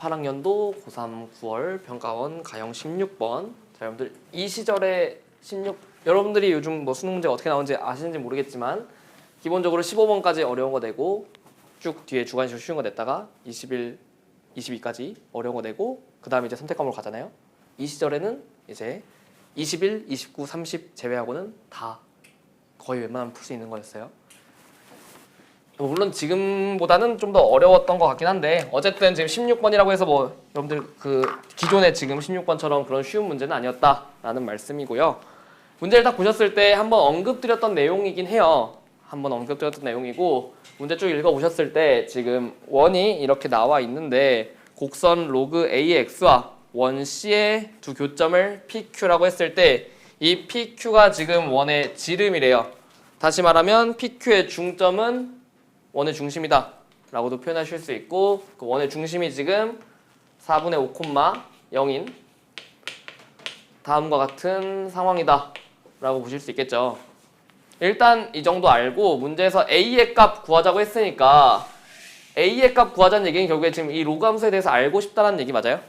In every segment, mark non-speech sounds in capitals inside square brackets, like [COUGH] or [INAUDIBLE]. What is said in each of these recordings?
18학년도 고3 9월 평가원 가형 16번. 자, 여러분들 이 시절에 16 여러분들이 요즘 뭐 수능 문제 가 어떻게 나오는지 아시는지 모르겠지만 기본적으로 15번까지 어려운 거 내고 쭉 뒤에 주관식으로 쉬운 거 냈다가 21, 22까지 어려운 거 내고 그 다음에 이제 선택 과목을 가잖아요. 이 시절에는 이제 21, 29, 30 제외하고는 다 거의 웬만하면 풀 수 있는 거였어요. 뭐 물론 지금보다는 좀 더 어려웠던 것 같긴 한데 어쨌든 지금 16번이라고 해서 뭐 여러분들 그 기존에 지금 16번처럼 그런 쉬운 문제는 아니었다라는 말씀이고요. 문제를 딱 보셨을 때 한번 언급드렸던 내용이긴 해요. 한번 언급드렸던 내용이고 문제 쭉 읽어보셨을 때 지금 원이 이렇게 나와 있는데 곡선 로그 AX와 원 C의 두 교점을 PQ라고 했을 때 이 PQ가 지금 원의 지름이래요. 다시 말하면 PQ의 중점은 원의 중심이다 라고도 표현하실 수 있고 그 원의 중심이 지금 4분의 5,0인 다음과 같은 상황이다 라고 보실 수 있겠죠 일단 이 정도 알고 문제에서 a의 값 구하자고 했으니까 a의 값 구하자는 얘기는 결국에 지금 이 로그 함수에 대해서 알고 싶다는 얘기 맞아요?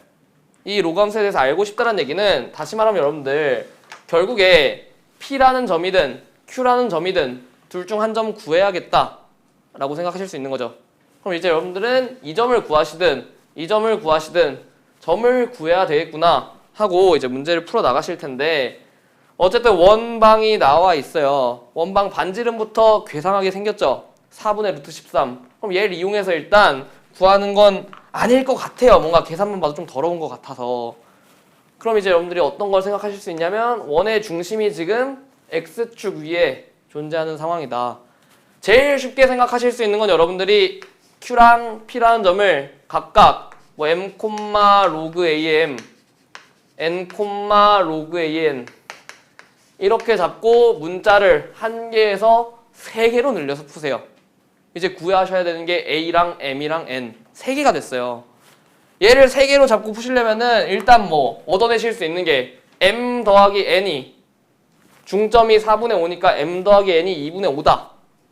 이 로그 함수에 대해서 알고 싶다는 얘기는 다시 말하면 여러분들 결국에 p라는 점이든 q라는 점이든 둘 중 한 점 구해야겠다 라고 생각하실 수 있는 거죠. 그럼 이제 여러분들은 이 점을 구하시든 이 점을 구하시든 점을 구해야 되겠구나 하고 이제 문제를 풀어 나가실 텐데 어쨌든 원방이 나와 있어요. 원방 반지름부터 괴상하게 생겼죠. 4분의 루트 13. 그럼 얘를 이용해서 일단 구하는 건 아닐 것 같아요. 뭔가 계산만 봐도 좀 더러운 것 같아서. 그럼 이제 여러분들이 어떤 걸 생각하실 수 있냐면 원의 중심이 지금 x축 위에 존재하는 상황이다. 제일 쉽게 생각하실 수 있는 건 여러분들이 q랑 p라는 점을 각각 뭐 m 로그 am, n 로그 an 이렇게 잡고 문자를 한 개에서 세 개로 늘려서 푸세요. 이제 구하셔야 되는 게 a랑 m이랑 n 세 개가 됐어요. 얘를 세 개로 잡고 푸시려면은 일단 뭐 얻어내실 수 있는 게 m 더하기 n이 중점이 4분의 5니까 m 더하기 n이 2분의 5다.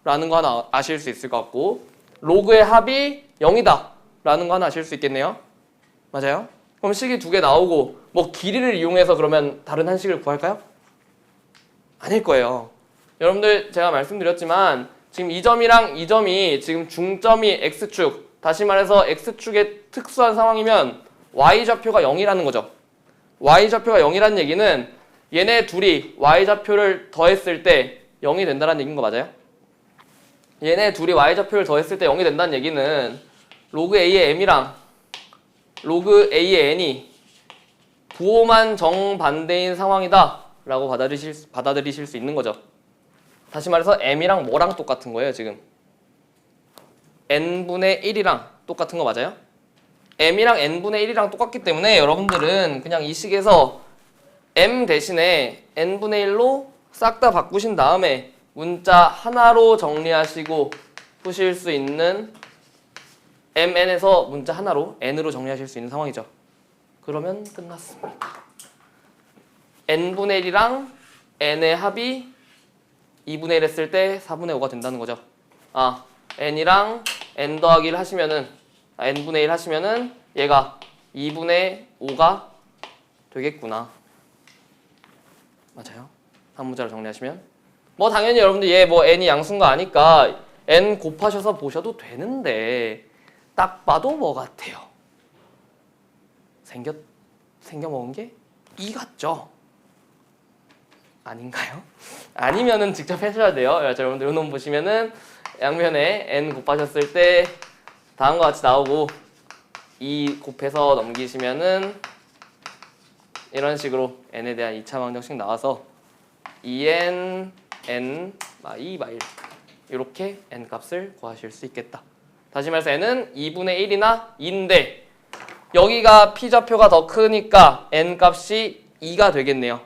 라는 거 하나 아실 수 있을 것 같고 로그의 합이 0이다 라는 거 하나 아실 수 있겠네요 맞아요? 그럼 식이 두 개 나오고 뭐 길이를 이용해서 그러면 다른 한식을 구할까요? 아닐 거예요 여러분들 제가 말씀드렸지만 지금 이 점이랑 이 점이 지금 중점이 x축 다시 말해서 x축의 특수한 상황이면 y좌표가 0이라는 거죠 y좌표가 0이라는 얘기는 얘네 둘이 y좌표를 더했을 때 0이 된다는 얘기인 거 맞아요? 얘네 둘이 y좌표를 더했을 때 0이 된다는 얘기는 로그 a의 m이랑 로그 a의 n이 부호만 정반대인 상황이다 라고 받아들이실, 수- 받아들이실 수 있는 거죠 다시 말해서 m이랑 뭐랑 똑같은 거예요 지금 n분의 1이랑 똑같은 거 맞아요? m이랑 n분의 1이랑 똑같기 때문에 여러분들은 그냥 이 식에서 m 대신에 n분의 1로 싹 다 바꾸신 다음에 문자 하나로 정리하시고 푸실 수 있는 mn에서 문자 하나로 n으로 정리하실 수 있는 상황이죠. 그러면 끝났습니다. n분의 1이랑 n의 합이 2분의 1 했을 때 4분의 5가 된다는 거죠. 아, n이랑 n 더하기를 하시면은 아, n분의 1 하시면은 얘가 2분의 5가 되겠구나. 맞아요? 한 문자로 정리하시면 뭐 당연히 여러분들 얘 뭐 n이 양수인 거 아니까 n 곱하셔서 보셔도 되는데 딱 봐도 뭐 같아요? 생겨 생겨 먹은 게 이 같죠? 아닌가요? [LAUGHS] 아니면은 직접 하셔야 돼요. 자, 여러분들 요놈 보시면은 양면에 n 곱하셨을 때 다음과 같이 나오고 2 곱해서 넘기시면은 이런 식으로 n에 대한 2차 방정식 나와서 2n n 마이 마일 이렇게 n 값을 구하실 수 있겠다. 다시 말해서 n은 2분의 1이나 2인데 여기가 p 좌표가 더 크니까 n 값이 2가 되겠네요.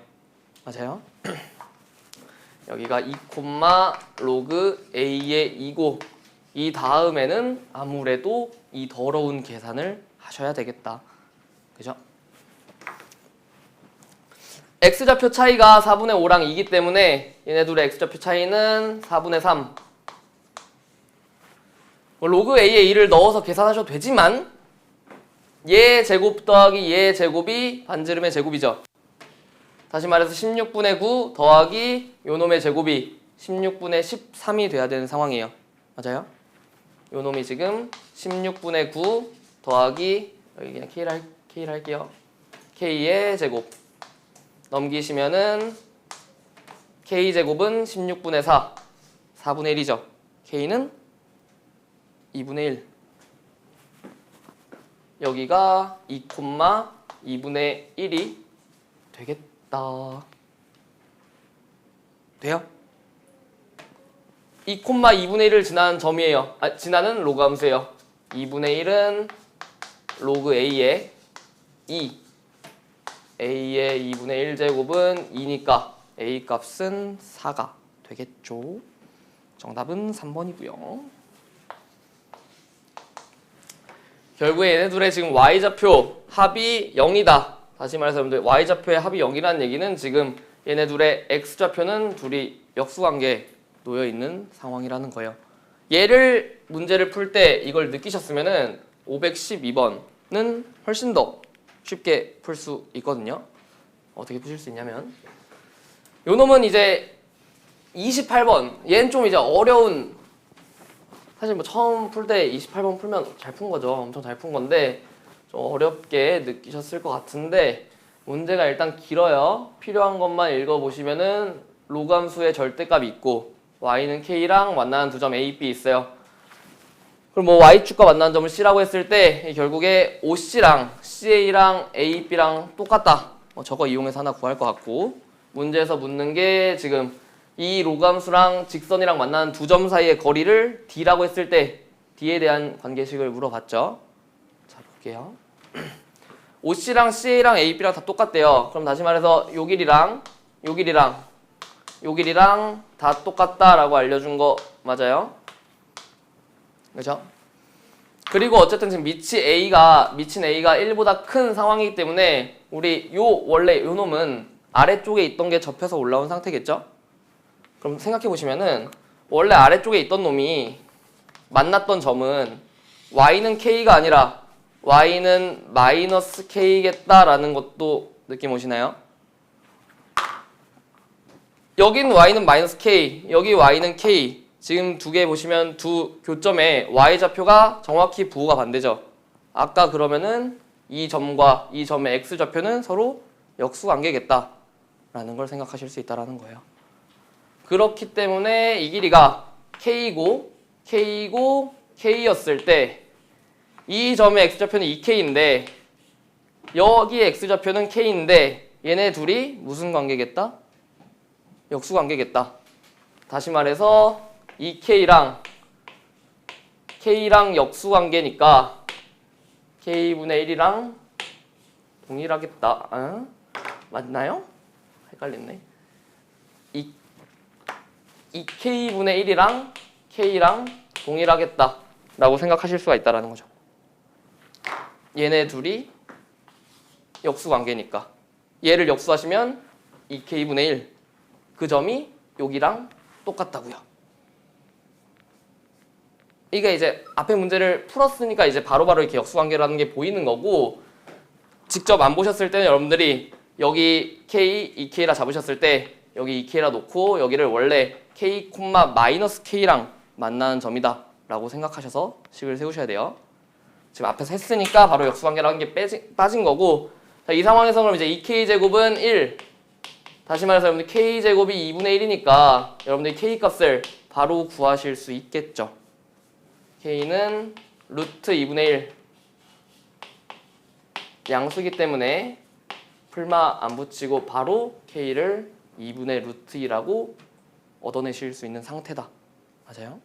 맞아요? [CLEARS THROAT] 여기가 2, 로그 a의 2고 이 다음에는 아무래도 이 더러운 계산을 하셔야 되겠다. 그죠? X좌표 차이가 4분의 5랑 2기 때문에 얘네 둘의 x좌표 차이는 4분의 3. 뭐 로그 a의 2를 넣어서 계산하셔도 되지만 얘 제곱 더하기 얘 제곱이 반지름의 제곱이죠. 다시 말해서 16분의 9 더하기 요놈의 제곱이 16분의 13이 돼야 되는 상황이에요. 맞아요? 요놈이 지금 16분의 9 더하기 여기 그냥 K를, 할, K를 할게요. K의 제곱 넘기시면은 K제곱은 16분의 4 4분의 1이죠. K는 2분의 1 여기가 2, 2분의 1이 되겠다. 돼요? 2, 2분의 1을 지나는 점이에요. 아, 지나는 로그 함수예요. 2분의 1은 로그 a의 2. A의 2분의 1제곱은 2니까 a 값은 4가 되겠죠. 정답은 3번이고요. 결국에 얘네 둘의 지금 y좌표 합이 0이다. 다시 말해서 여러분들 y좌표의 합이 0이라는 얘기는 지금 얘네 둘의 x좌표는 둘이 역수관계에 놓여 있는 상황이라는 거예요. 얘를 문제를 풀 때 이걸 느끼셨으면 은 512번은 훨씬 더 쉽게 풀 수 있거든요. 어떻게 푸실 수 있냐면 요 놈은 이제 28번 얘는 좀 이제 어려운 사실 뭐 처음 풀 때 28번 풀면 잘 푼 거죠. 엄청 잘 푼 건데 좀 어렵게 느끼셨을 것 같은데 문제가 일단 길어요. 필요한 것만 읽어보시면은 로감수의 절대값이 있고 y는 k랑 만나는 두 점 a, b 있어요. 그럼 뭐 y축과 만나는 점을 c라고 했을 때 결국에 oc랑 ca랑 ab랑 똑같다. 뭐 저거 이용해서 하나 구할 것 같고 문제에서 묻는 게 지금 이 로감수랑 직선이랑 만나는 두 점 사이의 거리를 d라고 했을 때 d에 대한 관계식을 물어봤죠. 자 볼게요. [CLEARS THROAT] OC랑 CA랑 AB랑 다 똑같대요. 그럼 다시 말해서 요 길이랑 요 길이랑 요 길이랑 다 똑같다라고 알려준 거 맞아요? 그죠? 그리고 어쨌든 지금 미치 A가 미친 A가 1보다 큰 상황이기 때문에 우리 요 원래 요 놈은 아래쪽에 있던 게 접혀서 올라온 상태겠죠? 그럼 생각해 보시면은 원래 아래쪽에 있던 놈이 만났던 점은 y는 k가 아니라 y는 마이너스 k겠다라는 것도 느낌 오시나요? 여긴 y는 마이너스 k, 여기 y는 k. 지금 두 개 보시면 두 교점에 y 좌표가 정확히 부호가 반대죠. 아까 그러면은 이 점과 이 점의 x 좌표는 서로 역수 관계겠다 라는 걸 생각하실 수 있다라는 거예요. 그렇기 때문에 이 길이가 k고 k고 k였을 때 이 점의 x좌표는 2k인데 여기의 x좌표는 k인데 얘네 둘이 무슨 관계겠다? 역수 관계겠다. 다시 말해서 2k랑 k랑 역수 관계니까 k분의 1이랑 동일하겠다. 어? 맞나요? 헷갈렸네. 2 2k분의 1이랑 k랑 동일하겠다 라고 생각하실 수가 있다는 거죠. 얘네 둘이 역수 관계니까 얘를 역수하시면 2k분의 1 그 점이 여기랑 똑같다고요. 이게 이제 앞에 문제를 풀었으니까 이제 바로 바로 이렇게 역수 관계라는 게 보이는 거고 직접 안 보셨을 때는 여러분들이 여기 k, 2k라 잡으셨을 때 여기 2k라 놓고 여기를 원래 k, 마이너스 k랑 만나는 점이다 라고 생각하셔서 식을 세우셔야 돼요. 지금 앞에서 했으니까 바로 역수관계라는 게 빼지, 빠진 거고 자, 이 상황에서 그럼 이제 2k제곱은 1 다시 말해서 여러분들 k제곱이 2분의 1이니까 여러분들이 k 값을 바로 구하실 수 있겠죠. K는 루트 2분의 1 양수기 때문에 풀마 안 붙이고 바로 k를 2분의 루트 2라고 얻어내실 수 있는 상태다. 맞아요?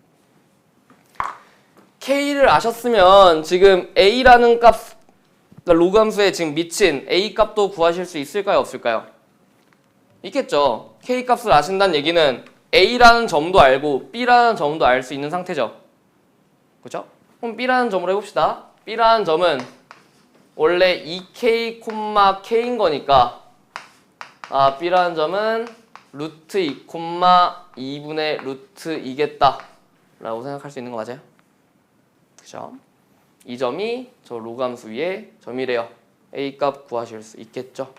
k를 아셨으면 지금 a라는 값, 그러니까 로그 함수에 지금 미친 a 값도 구하실 수 있을까요? 없을까요? 있겠죠. k 값을 아신다는 얘기는 a라는 점도 알고 b라는 점도 알 수 있는 상태죠. 그죠? 그럼 b라는 점으로 해봅시다. b라는 점은 원래 2k, k인 거니까 아 b라는 점은 루트 2, 2분의 루트 2겠다 라고 생각할 수 있는 거 맞아요? 그죠? 이 점이 저 로그함수 위에 점이래요. a 값 구하실 수 있겠죠.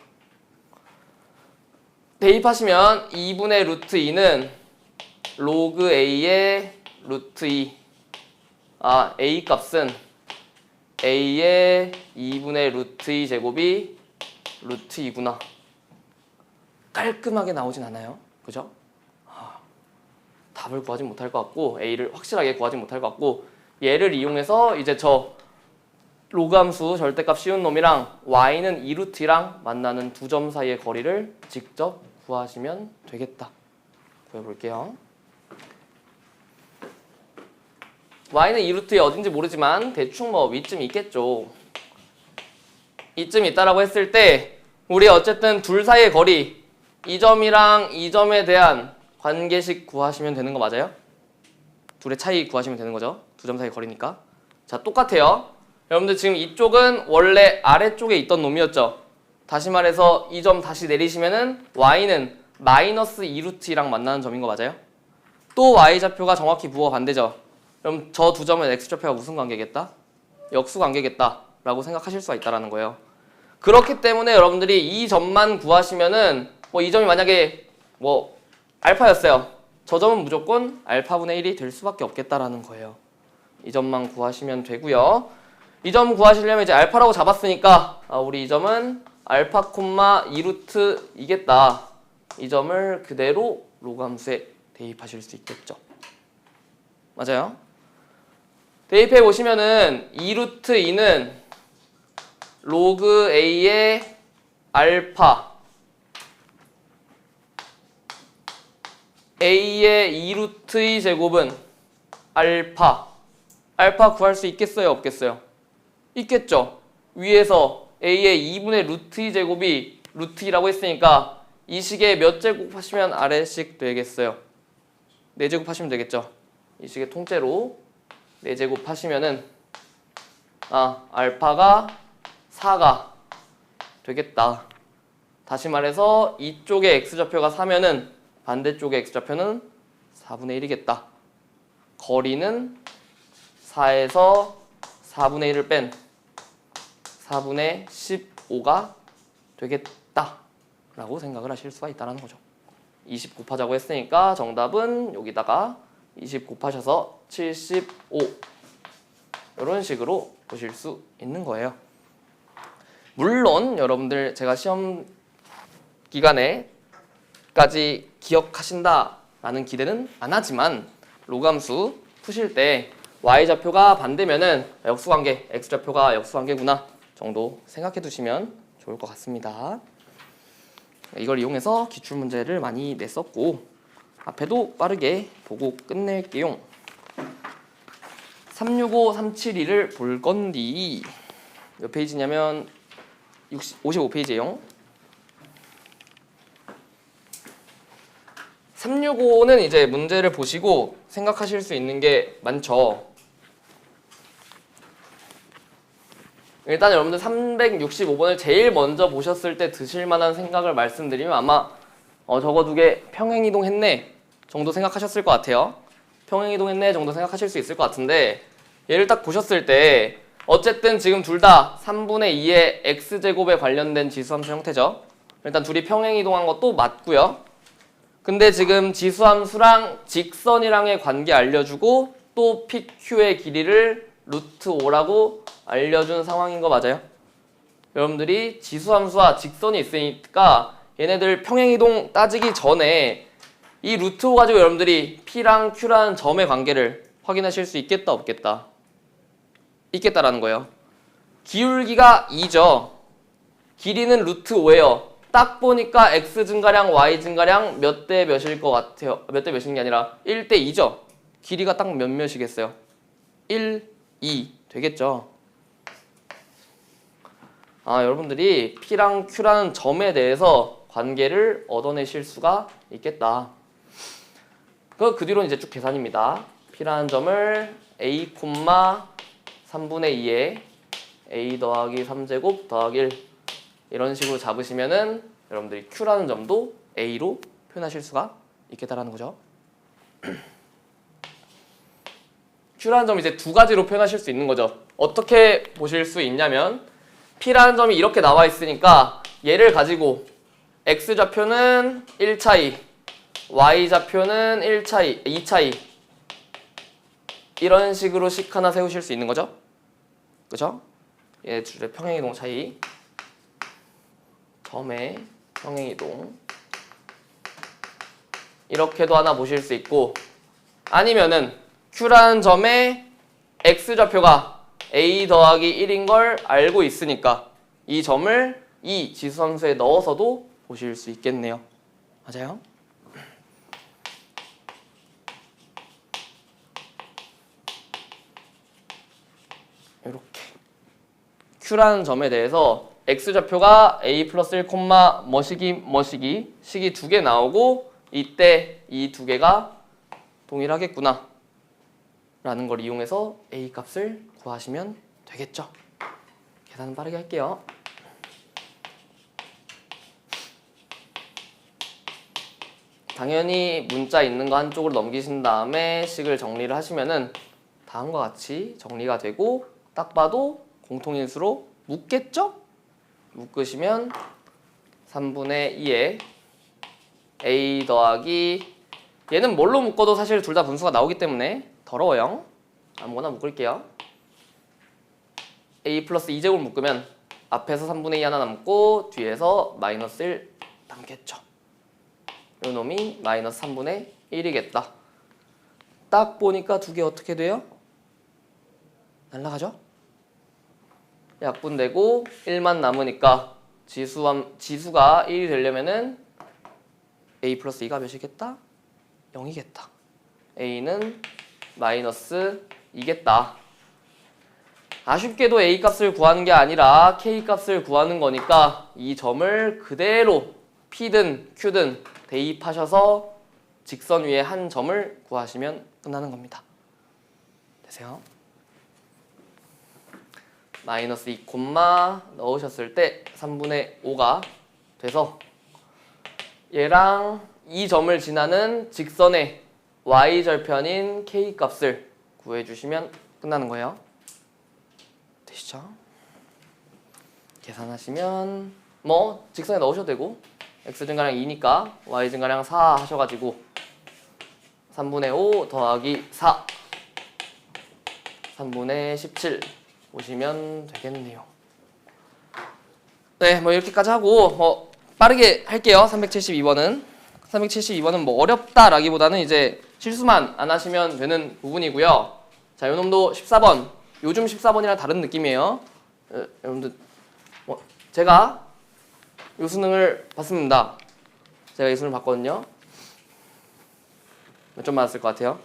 대입하시면 2분의 루트 2는 로그 a의 루트 2. 아, a 값은 a의 2분의 루트 2 제곱이 루트 2구나. 깔끔하게 나오진 않아요. 그죠? 아, 답을 구하지 못할 것 같고 a를 확실하게 구하지 못할 것 같고 얘를 이용해서 이제 저 로그함수 절대값 쉬운 놈이랑 y는 2루트랑 만나는 두 점 사이의 거리를 직접 구하시면 되겠다. 구해볼게요. Y는 2루트에 어딘지 모르지만 대충 뭐 위쯤 있겠죠. 이쯤 있다라고 했을 때 우리 어쨌든 둘 사이의 거리 이 점이랑 이 점에 대한 관계식 구하시면 되는 거 맞아요? 둘의 차이 구하시면 되는 거죠. 두 점 사이 거리니까. 자, 똑같아요. 여러분들 지금 이쪽은 원래 아래쪽에 있던 놈이었죠. 다시 말해서 이 점 다시 내리시면은 y는 마이너스 2루트랑 만나는 점인 거 맞아요? 또 y좌표가 정확히 부호 반대죠. 그럼 저 두 점은 x좌표가 무슨 관계겠다? 역수 관계겠다 라고 생각하실 수가 있다라는 거예요. 그렇기 때문에 여러분들이 이 점만 구하시면은 뭐 이 점이 만약에 뭐 알파였어요. 저 점은 무조건 알파분의 1이 될 수밖에 없겠다라는 거예요. 이 점만 구하시면 되고요. 이 점 구하시려면 이제 알파라고 잡았으니까 아, 우리 이 점은 알파 콤마 2루트 이겠다. 이 점을 그대로 로그 함수에 대입하실 수 있겠죠. 맞아요? 대입해 보시면은 2루트 2는 로그 a의 알파 a의 2루트 2 제곱은 알파. 알파 구할 수 있겠어요? 없겠어요? 있겠죠. 위에서 a의 2분의 루트 2 제곱이 루트 2라고 했으니까 이 식에 몇 제곱 하시면 아래식 되겠어요? 4제곱 하시면 되겠죠? 이 식의 통째로 4제곱 하시면은 아 알파가 4가 되겠다 다시 말해서 이쪽에 x좌표가 4면은 반대쪽의 x좌표는 4분의 1이겠다. 거리는 4에서 4분의 1을 뺀 4분의 15가 되겠다. 라고 생각을 하실 수가 있다는 거죠. 20 곱하자고 했으니까 정답은 여기다가 20 곱하셔서 75 이런 식으로 보실 수 있는 거예요. 물론 여러분들 제가 시험 기간에 까지 기억하신다라는 기대는 안 하지만 로감수 푸실 때 y좌표가 반대면은 역수관계, x좌표가 역수관계구나 정도 생각해 두시면 좋을 것 같습니다. 이걸 이용해서 기출 문제를 많이 냈었고 앞에도 빠르게 보고 끝낼게요. 365, 372를 볼 건디 몇 페이지냐면 60, 55페이지예요. 365는 이제 문제를 보시고 생각하실 수 있는 게 많죠. 일단 여러분들 365번을 제일 먼저 보셨을 때 드실 만한 생각을 말씀드리면 아마 어, 저거 두 개 평행이동 했네 정도 생각하셨을 것 같아요. 평행이동 했네 정도 생각하실 수 있을 것 같은데 얘를 딱 보셨을 때 어쨌든 지금 둘 다 3분의 2의 x제곱에 관련된 지수함수 형태죠. 일단 둘이 평행이동한 것도 맞고요. 근데 지금 지수함수랑 직선이랑의 관계 알려주고 또 PQ의 길이를 루트 5라고 알려준 상황인 거 맞아요? 여러분들이 지수함수와 직선이 있으니까 얘네들 평행이동 따지기 전에 이 루트 5 가지고 여러분들이 P랑 Q라는 점의 관계를 확인하실 수 있겠다 없겠다? 있겠다라는 거예요. 기울기가 2죠. 길이는 루트 5예요. 딱 보니까 x 증가량, y 증가량 몇 대 몇일 것 같아요. 몇 대 몇인 게 아니라 1대 2죠. 길이가 딱 몇 몇이겠어요? 1, 2 되겠죠. 아, 여러분들이 P랑 Q라는 점에 대해서 관계를 얻어내실 수가 있겠다. 그, 그 뒤로 이제 쭉 계산입니다. P라는 점을 A, 3분의 2에 A 더하기 3제곱 더하기 1 이런 식으로 잡으시면은 여러분들이 Q라는 점도 A로 표현하실 수가 있겠다라는 거죠. [CLEARS THROAT] Q라는 점을 이제 두 가지로 표현하실 수 있는 거죠. 어떻게 보실 수 있냐면 P라는 점이 이렇게 나와 있으니까 얘를 가지고 X 좌표는 1차이, Y 좌표는 1차이, 2차이 이런 식으로 식 하나 세우실 수 있는 거죠. 그죠? 얘 둘의 평행이동 차이 점의 평행이동 이렇게도 하나 보실 수 있고 아니면은 Q라는 점에 X 좌표가 A 더하기 1인 걸 알고 있으니까 이 점을 이 지수함수에 넣어서도 보실 수 있겠네요. 맞아요? 이렇게 Q라는 점에 대해서 X 좌표가 A 플러스 1, 뭐시기 뭐시기 식이 두 개 나오고 이때 이 두 개가 동일하겠구나 라는 걸 이용해서 A 값을 구하시면 되겠죠. 계산 빠르게 할게요. 당연히 문자 있는 거 한쪽으로 넘기신 다음에 식을 정리를 하시면은 다음과 같이 정리가 되고 딱 봐도 공통인수로 묶겠죠? 묶으시면 3분의 2에 a 더하기 얘는 뭘로 묶어도 사실 둘 다 분수가 나오기 때문에 더러워요. 아무거나 묶을게요. a 플러스 2제곱 묶으면 앞에서 3분의 2 하나 남고 뒤에서 마이너스 1 남겠죠. 요 놈이 마이너스 3분의 1이겠다. 딱 보니까 두 개 어떻게 돼요? 날라가죠? 약분되고 1만 남으니까 지수함, 지수가 1이 되려면은 a 플러스 2가 몇이겠다? 0이겠다. a는 마이너스 2겠다. 아쉽게도 a 값을 구하는 게 아니라 k 값을 구하는 거니까 이 점을 그대로 p든 q든 대입하셔서 직선 위에 한 점을 구하시면 끝나는 겁니다. 되세요? 마이너스 2 콤마 넣으셨을 때 3분의 5가 돼서 얘랑 이 점을 지나는 직선의 y 절편인 k 값을 구해주시면 끝나는 거예요. 되시죠? 계산하시면 뭐 직선에 넣으셔도 되고 x 증가량 2니까 y 증가량 4 하셔가지고 3분의 5 더하기 4 3분의 17 보시면 되겠네요. 네, 뭐 이렇게까지 하고 뭐 빠르게 할게요. 372번은 372번은 뭐 어렵다라기보다는 이제 실수만 안 하시면 되는 부분이고요. 자, 요놈도 14번. 요즘 14번이랑 다른 느낌이에요. 어, 여러분들 뭐 제가 요 수능을 봤습니다. 제가 이 수능을 봤거든요. 몇 점 맞았을 것 같아요?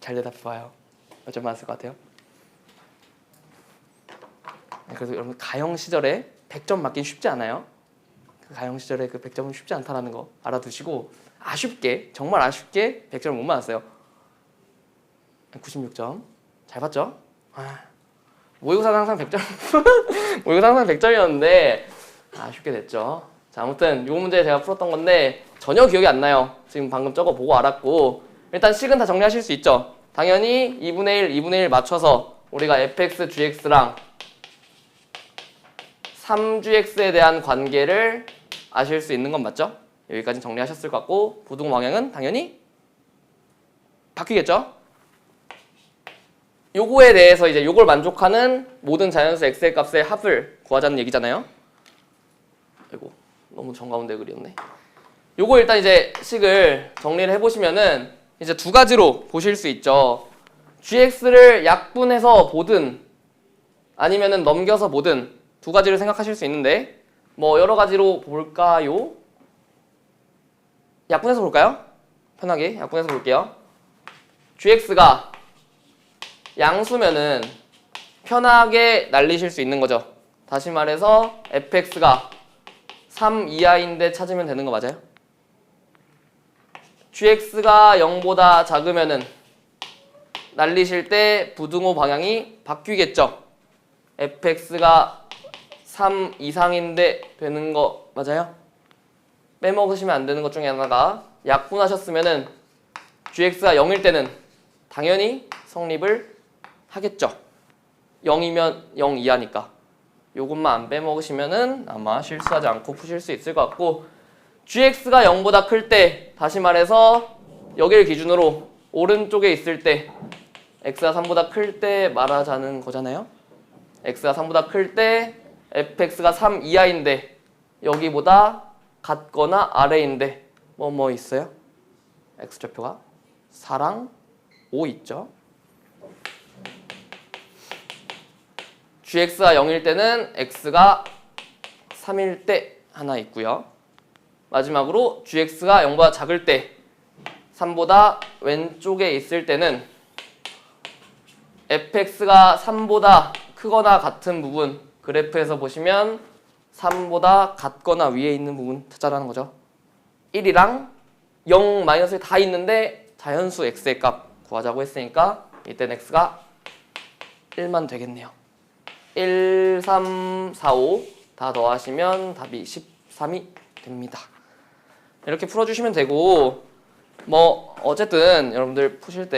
잘 대답해봐요. 몇 점 맞았을 것 같아요? 네, 그래서 여러분 가영 시절에 100점 맞긴 쉽지 않아요. 그 가영 시절에 그 100점은 쉽지 않다라는 거 알아두시고 아쉽게 정말 아쉽게 100점을 못 맞았어요. 96점 잘 봤죠? 아, 모의고사는 항상 100점 [LAUGHS] 모의고사 항상 100점이었는데 아쉽게 됐죠. 자 아무튼 이 문제 제가 풀었던 건데 전혀 기억이 안 나요. 지금 방금 적어 보고 알았고 일단 식은 다 정리하실 수 있죠. 당연히 2분의 1, 2분의 1 맞춰서 우리가 fx, gx랑 3gx에 대한 관계를 아실 수 있는 건 맞죠? 여기까지 정리하셨을 것 같고 부동 방향은 당연히 바뀌겠죠? 요거에 대해서 이제 요걸 만족하는 모든 자연수 x의 값의 합을 구하자는 얘기잖아요. 아이고 너무 정가운데 그렸네. 요거 일단 이제 식을 정리를 해보시면은 이제 두 가지로 보실 수 있죠. gx를 약분해서 보든 아니면은 넘겨서 보든 두 가지를 생각하실 수 있는데 뭐 여러 가지로 볼까요? 약분해서 볼까요? 편하게 약분해서 볼게요. gx가 양수면은 편하게 날리실 수 있는 거죠. 다시 말해서 fx가 3 이하인데 찾으면 되는 거 맞아요? gx가 0보다 작으면은 날리실 때 부등호 방향이 바뀌겠죠. fx가 3 이상인데 되는 거 맞아요? 빼먹으시면 안 되는 것 중에 하나가 약분하셨으면은 gx가 0일 때는 당연히 성립을 하겠죠. 0이면 0 이하니까. 요것만 안 빼먹으시면은 아마 실수하지 않고 푸실 수 있을 것 같고 gx가 0보다 클 때 다시 말해서 여기를 기준으로 오른쪽에 있을 때 x가 3보다 클 때 말하자는 거잖아요. x가 3보다 클 때 fx가 3 이하인데 여기보다 같거나 아래인데 뭐뭐 있어요? x좌표가 4랑 5 있죠. Gx가 0일 때는 x가 3일 때 하나 있고요. 마지막으로 gx가 0보다 작을 때 3보다 왼쪽에 있을 때는 fx가 3보다 크거나 같은 부분 그래프에서 보시면 3보다 같거나 위에 있는 부분 찾아라는 거죠. 1이랑 0 마이너스 다 있는데 자연수 x의 값 구하자고 했으니까 이땐 x가 1만 되겠네요. 1, 3, 4, 5 다 더하시면 답이 13이 됩니다. 이렇게 풀어주시면 되고 뭐 어쨌든 여러분들 푸실 때